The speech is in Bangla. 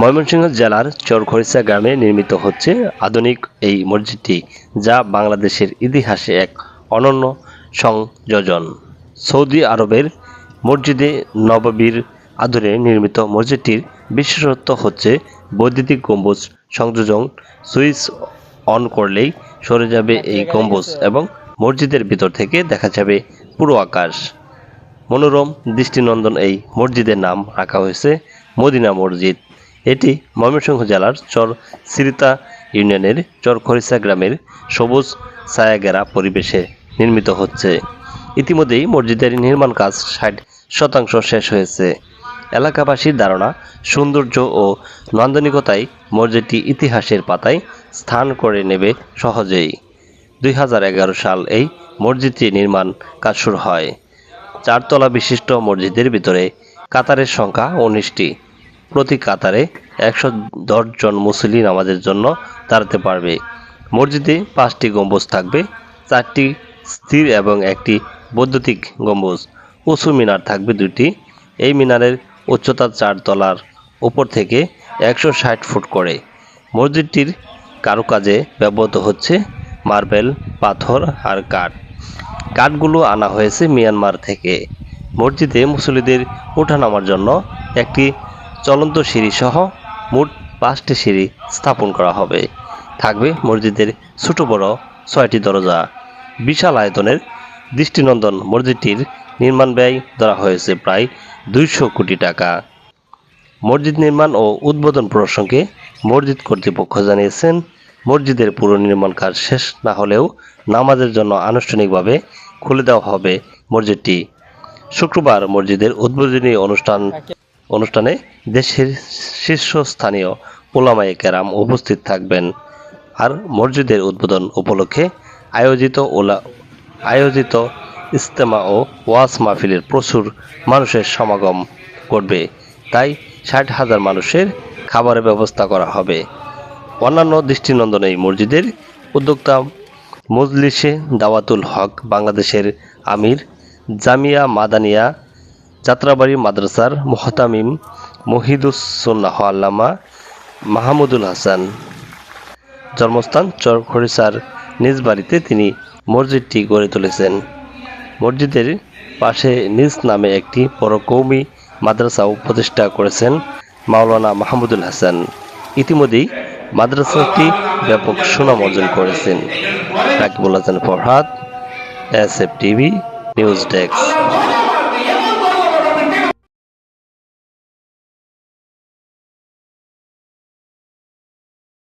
ময়মনসিংহ জেলার চরখরিসা গ্রামে নির্মিত হচ্ছে আধুনিক এই মসজিদটি, যা বাংলাদেশের ইতিহাসে এক অনন্য সংযোজন। সৌদি আরবের মসজিদে নবাবীর আদরে নির্মিত মসজিদটির বিশেষত্ব হচ্ছে বৈদ্যুতিক গম্বুজ সংযোজন সুইচ অন করলেই সরে যাবে এই গম্বুজ এবং মসজিদের ভিতর থেকে দেখা যাবে পুরো আকাশ। মনোরম দৃষ্টিনন্দন এই মসজিদের নাম রাখা হয়েছে মদিনা মসজিদ। এটি ময়মনসিংহ জেলার চর সিরিতা ইউনিয়নের চর খরিসা গ্রামের সবুজ ছায়াগেরা পরিবেশে নির্মিত হচ্ছে। ইতিমধ্যেই মসজিদের নির্মাণ কাজ ষাট শতাংশ শেষ হয়েছে। এলাকাবাসীর ধারণা, সৌন্দর্য ও নান্দনিকতায় মসজিদটি ইতিহাসের পাতায় স্থান করে নেবে সহজেই। দুই হাজার এগারো সাল এই মসজিদটি নির্মাণ কাজ শুরু হয়। চারতলা বিশিষ্ট মসজিদের ভিতরে কাতারের সংখ্যা উনিশটি। প্রতি কাতারে একশো জন মুসলি নামাজের জন্য দাঁড়াতে পারবে। মসজিদে পাঁচটি গম্বুজ থাকবে, চারটি স্থির এবং একটি বৈদ্যুতিক গম্বুজ। উঁচু মিনার থাকবে দুটি এই মিনারের উচ্চতা চার তলার উপর থেকে একশো ষাট ফুট করে। মসজিদটির কারুকাজে ব্যবহৃত হচ্ছে মার্বেল, পাথর আর কাঠ। কাঠগুলো আনা হয়েছে মিয়ানমার থেকে। মসজিদে মুসল্লিদের ওঠানামার জন্য একটি চলন্ত সিঁড়ি সহ মোট পাঁচটি সিঁড়ি স্থাপন করা হবে। থাকবে মসজিদের ছোট বড় ছয়টি দরজা। বিশাল আয়তনের দৃষ্টিনন্দন মসজিদটির নির্মাণ ব্যয় ধরা হয়েছে প্রায় দুইশো কোটি টাকা। মসজিদ নির্মাণ ও উদ্বোধন প্রসঙ্গে মসজিদ কর্তৃপক্ষ জানিয়েছেন, মসজিদের পুরো নির্মাণ কাজ শেষ না হলেও নামাজের জন্য আনুষ্ঠানিকভাবে খুলে দেওয়া হবে মসজিদটি। শুক্রবার মসজিদের উদ্বোধনী অনুষ্ঠান অনুষ্ঠানে দেশের শীর্ষস্থানীয় ওলামায়ে কেরাম উপস্থিত থাকবেন আর মসজিদের উদ্বোধন উপলক্ষে আয়োজিত ওলা, আয়োজিত ইস্তেমা ও ওয়াজ মাহফিলের প্রচুর মানুষের সমাগম করবে তাই ষাট হাজার মানুষের খাবারের ব্যবস্থা করা হবে। অন্যান্য দৃষ্টিনন্দন এই মসজিদের উদ্যোক্তা মজলিসে দাওয়াতুল হক বাংলাদেশের আমির জামিয়া মাদানিয়া যাত্রাবাড়ি মাদ্রাসার মোহতামিম মহিদুসন্নাহ আল্লামা মাহমুদুল হাসান। জন্মস্থান চরখরিসার নিজ বাড়িতে তিনি মসজিদটি গড়ে তুলেছেন। মসজিদের পাশে নিজ নামে একটি বড় কৌমি মাদ্রাসাও প্রতিষ্ঠা করেছেন মাওলানা মাহমুদুল হাসান। ইতিমধ্যেই মাদ্রাসাটি ব্যাপক সুনাম অর্জন করেছেন। Rakibul Hasan Farhad, S F TV, news desk.